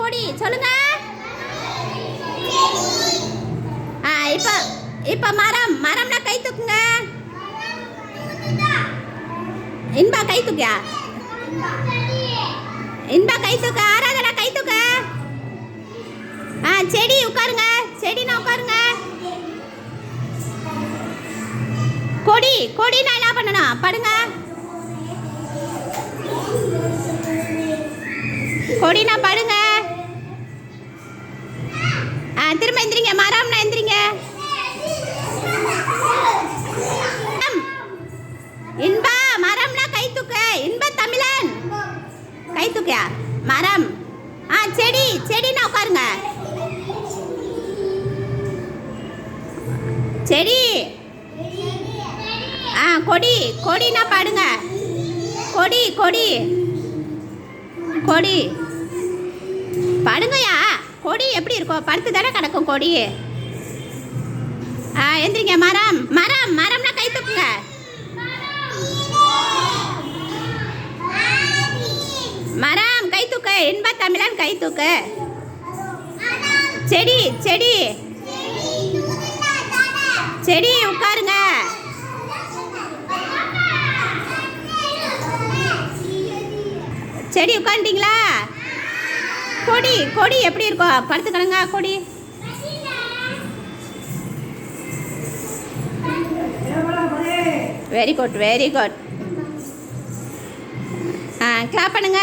கொடி சொல்லுங்க. ஆ இப்போ இப்போ மரம் மரம்னா கை தூக்குங்க. இன்பா கை தூக்கியா இன்பா கை தூக்க ஆராதனா கை தூக்க. ஆ செடி உட்காருங்க செடினா உட்காருங்க. கொடி கொடினா என்ன பண்ணணும்? படுங்க. கொடினா படுங்க ஆ திரும்ப எந்திரிங்க மரம்னா எந்திரிங்க. இன்பா மரம்னா கை தூக்க. இன்ப தமிழன். கை தூக்கியா? மரம் ஆ செடி செடினா உட்காருங்க. செடி. ஆ கொடி. கொடினா பாடுங்க. கொடி கொடி. கொடி. பாடுங்கயா கொடி எப்படி இருக்கும் படுத்து தானே கிடக்கும் கொடி? ஆ எந்திரிங்க மரம் மரம் மரம்னா கை தூக்குங்க மரம் கை தூக்க இன்ப தமிழன் கை தூக்கு. செடி செடி. செடி உட்காருங்க. செடி உட்காந்துட்டீங்களா கொடி கொடி எப்படி இருக்கும் படுத்துக்கணுங்க கொடி. வெரி குட் வெரி குட் ஆ கிளாப் பண்ணுங்க.